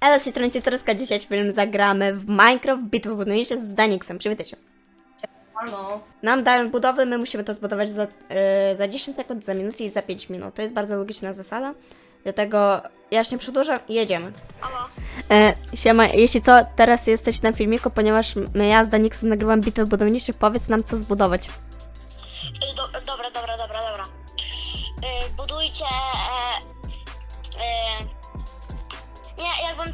Elo, z tej strony Citroska. Dzisiaj film zagramy w Minecraft Bitwę buduje się z Danixem. Przywitaj się. Halo. Nam dają budowę, my musimy to zbudować za, e, za 10 sekund, za minutę i za 5 minut. To jest bardzo logiczna zasada. Dlatego ja już nie przedłużam i jedziemy. Halo. E, siema, jeśli co, teraz jesteś na filmiku, ponieważ my, ja z Danixem nagrywam bitwę budowniczych, powiedz nam co zbudować. Y, Do, dobra, dobra, dobra, dobra. Y, budujcie.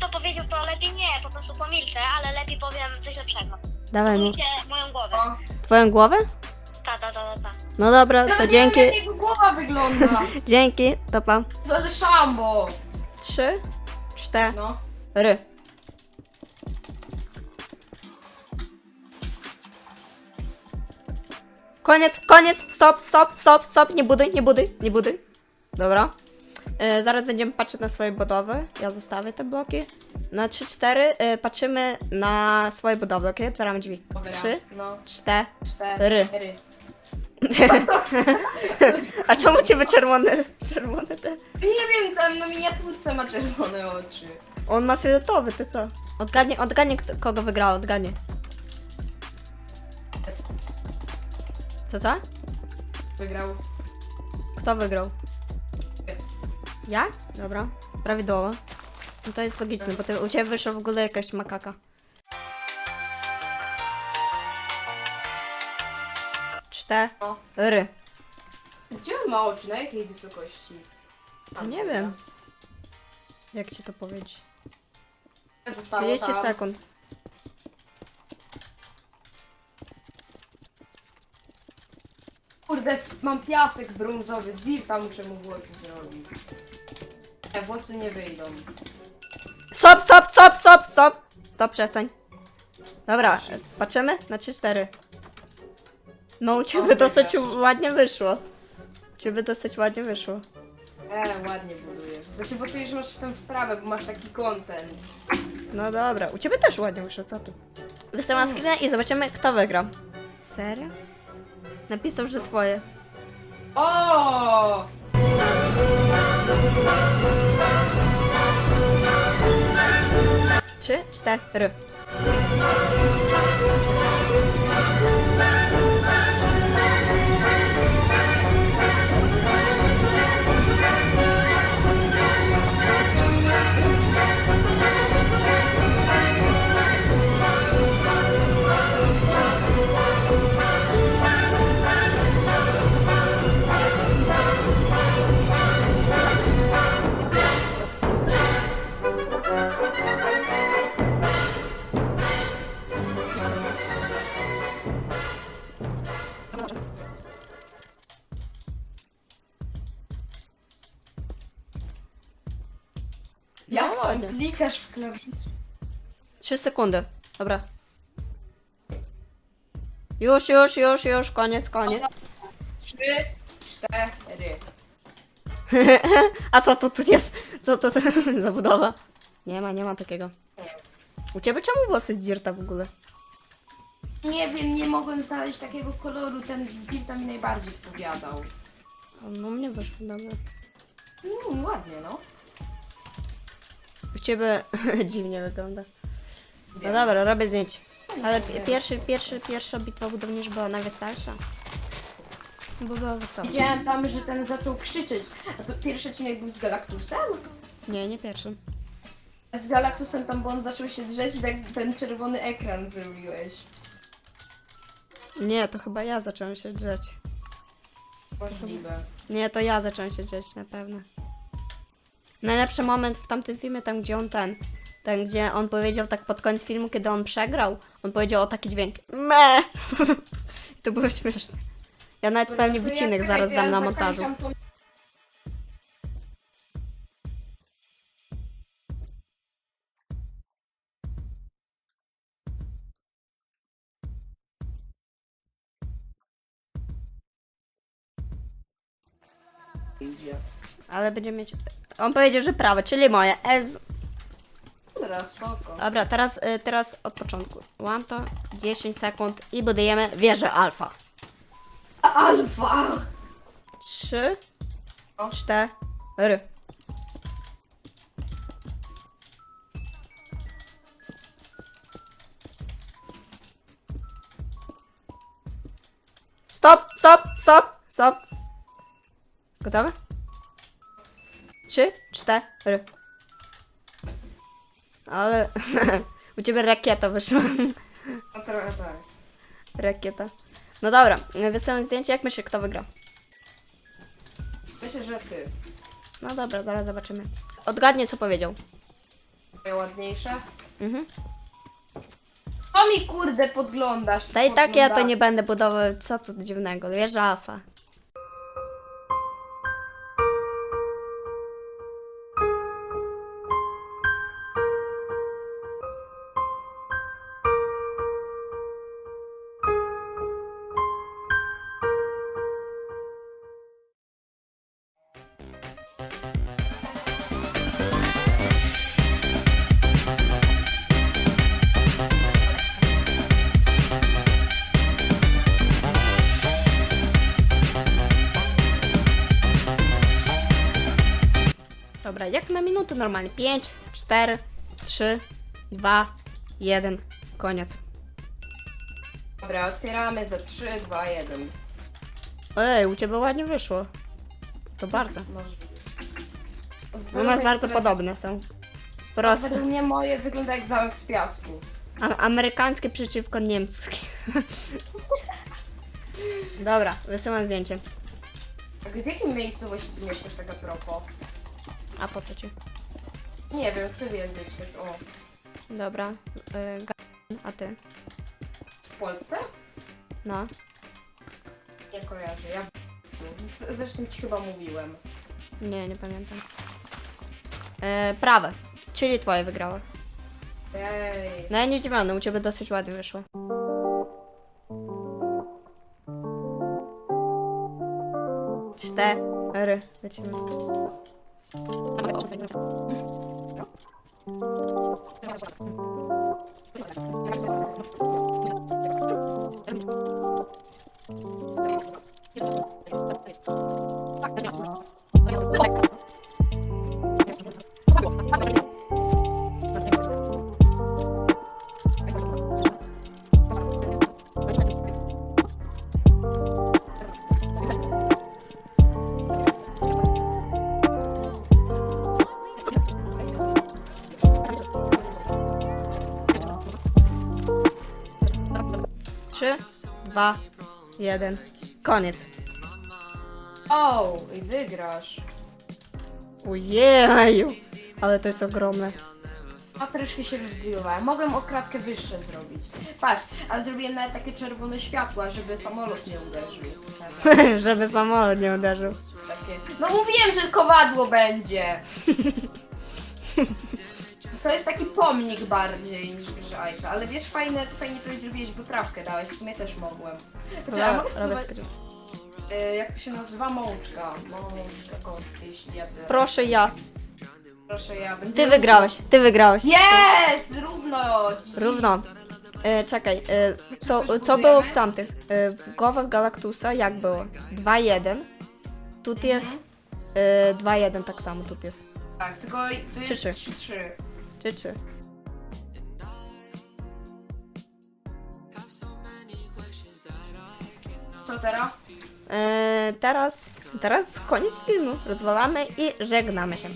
To powiedział, to lepiej nie, po prostu pomilczę, ale lepiej powiem coś lepszego. Dawaj mu. Budujcie moją głowę. O. Twoją głowę? Ta, ta, ta, ta, ta. No dobra, to Nawet dzięki. Nie wiem, jak jego głowa wygląda. Dzięki, to pa. Co ale szambo. Trzy, cztery. No. Koniec, koniec, stop, stop, stop, stop, nie buduj, nie buduj, nie buduj. Dobra. E, zaraz będziemy patrzeć na swoje budowy. Ja zostawię te bloki. Na 3-4 e, patrzymy na swoje budowy, ok? Otwieramy drzwi. Dobra. 3, No. 4. Cztery. A czemu ciebie czerwone, czerwone te? Nie wiem, tam na miniaturce ma czerwone oczy. On ma fioletowy, ty co? Odgadnie, odgadnie kto, kogo wygrało, odgadnie. Co, co? Wygrał. Kto wygrał? Ja? Dobra. Prawidłowo. No to jest logiczne, bo ty, u ciebie wyszła w ogóle jakaś makaka. No. Cztery. Gdzie on ma oczy? Na jakiej wysokości? A nie wiem. Jak ci to powiedzieć? Zostało 30 tam. sekund. Kurde, s- mam piasek brązowy. Z dirta muszę mu włosy zrobić. Nie, włosy nie wyjdą. Stop, stop, stop, stop, stop! Stop, przestań. Dobra, patrzymy? Na 3-4. No u ciebie O, dosyć ładnie wyszło. U ciebie dosyć ładnie wyszło. E, ładnie budujesz. Znaczy, bo ty już masz w tą wprawę, bo masz taki content. No dobra, u ciebie też ładnie wyszło, co ty? Wysyłam screena i zobaczymy, kto wygra. Serio? Napisał, że twoje. O! 4, 3, 4. sekundy. Klikasz w klawisz. 3 sekundy. Dobra. Już, już, już, już, koniec, koniec. Trzy, cztery. A co to tu jest? Co to za budowa? Nie ma, nie ma takiego. U ciebie czemu włosy z dirta w ogóle? Nie wiem, nie mogłem znaleźć takiego koloru. Ten z dirta mi najbardziej odpowiadał. No mnie weszło, dobra. No, ładnie, no. U ciebie dziwnie wygląda. No dobra, robię zdjęcie. Ale pi- pierwszy, pierwszy, pierwsza bitwa budownicza była najweselsza. Bo była wesoła. Widziałem tam, że ten zaczął krzyczeć. A to pierwszy odcinek był z Galactusem? Nie, nie pierwszy. Z Galactusem tam, bo on zaczął się drzeć, tak ten czerwony ekran zrobiłeś. Nie, to chyba ja zacząłem się drzeć. Możliwe. Nie, to ja zacząłem się drzeć, na pewno. Najlepszy moment w tamtym filmie, tam gdzie on ten, ten gdzie on powiedział tak pod koniec filmu, kiedy on przegrał, on powiedział o taki dźwięk. Me! I to było śmieszne. Ja nawet pewnie To ja- wycinek zaraz dam na montażu. Ale będziemy mieć... On powiedział, że prawe, czyli moje. S. Dobra, spoko. Dobra, teraz, y, teraz od początku. Łam to 10 sekund i budujemy wieżę alfa. Alfa! 3, O. 4. Stop, stop, stop, stop. Gotowe? Trzy, cztery. Ale u ciebie rakieta wyszła. No trochę tak. Rakieta. No dobra, wysyłam zdjęcie, jak myślisz, kto wygra? Myślę, że ty. No dobra, zaraz zobaczymy. Odgadnij, co powiedział. Moje ładniejsze. Mhm. O mi kurde podglądasz. I tak ja to podglądasz. nie będę budował, co tu dziwnego, wieża alfa. Dobra, jak na minutę normalnie. 5, 4, 3, 2, 1. Koniec. Dobra, otwieramy za 3, 2, 1. Ej, u ciebie ładnie wyszło. To bardzo. Może. U nas bardzo podobne są. Proste. Według mnie moje wygląda jak zamek z piasku. A- amerykańskie przeciwko niemieckim. Dobra, wysyłam zdjęcie. A w jakim miejscu właśnie ty mieszkasz tak a propos? A po co ci? Nie wiem, chcę wiedzieć. O. Dobra. Y, ga- a ty? W Polsce? No. Nie kojarzę, ja w Z- Zresztą ci chyba mówiłem. Nie, nie pamiętam. E, prawe. Czyli twoje wygrało. Ej. No ja nie zdziwiony, u ciebie dosyć ładnie wyszło. Cztery. Lecimy. Trzy, dwa, jeden. Koniec. O, i wygrasz. Ojeju! Ale to jest ogromne. A troszkę się rozbujowałem. Mogłem o kratkę wyższe zrobić. Patrz, ale zrobiłem nawet takie czerwone światła, żeby samolot nie uderzył. Żeby samolot nie uderzył. Takie. No mówiłem, że kowadło będzie! To jest taki pomnik bardziej niż grzajka, ale wiesz, fajne, fajnie tutaj zrobiłeś wyprawkę dałeś, w sumie też mogłem. Chociaż, a mogę Robię spróbować, screen. e, jak to się nazywa? Mączka. Mączka kosty, jeśli ja biorę. Proszę ja. Proszę, ja będę... Ty wygrałeś, ty wygrałeś. Jest! Równo! Równo. E, czekaj, e, co, co było w tamtych? E, w głowach Galactusa jak było? 2-1. Tu jest e, 2-1 tak samo, tu jest. Tak, tylko tu jest Trzy, trzy. 3-3. Czy czy? Co teraz? E, teraz, teraz koniec filmu. Rozwalamy i żegnamy się.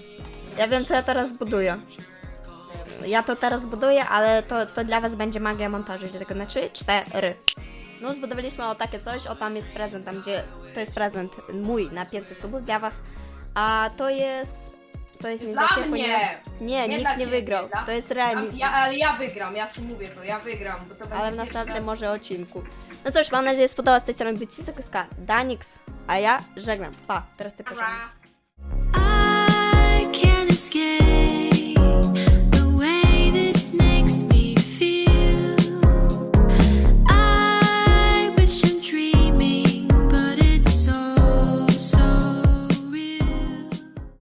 Ja wiem, co ja teraz buduję. Ja to teraz buduję, ale to, to dla Was będzie magia montażu. Dlatego na 3, 4. No, zbudowaliśmy o takie coś. O, tam jest prezent, tam gdzie to jest prezent mój na 500 subów dla Was. A to jest. To jest nie Dla dla Ciebie, mnie! ponieważ. Nie, Nie nikt nie ciebie, wygrał. dla- To jest remis. ja, ale ja wygram, ja ci mówię to, ja wygram. Bo to Ale będzie w następnym może odcinku. No cóż, mam nadzieję, że spodobała z tej strony być Cisokuska, Danix, a ja żegnam. Pa, teraz ty. Ra. I can't escape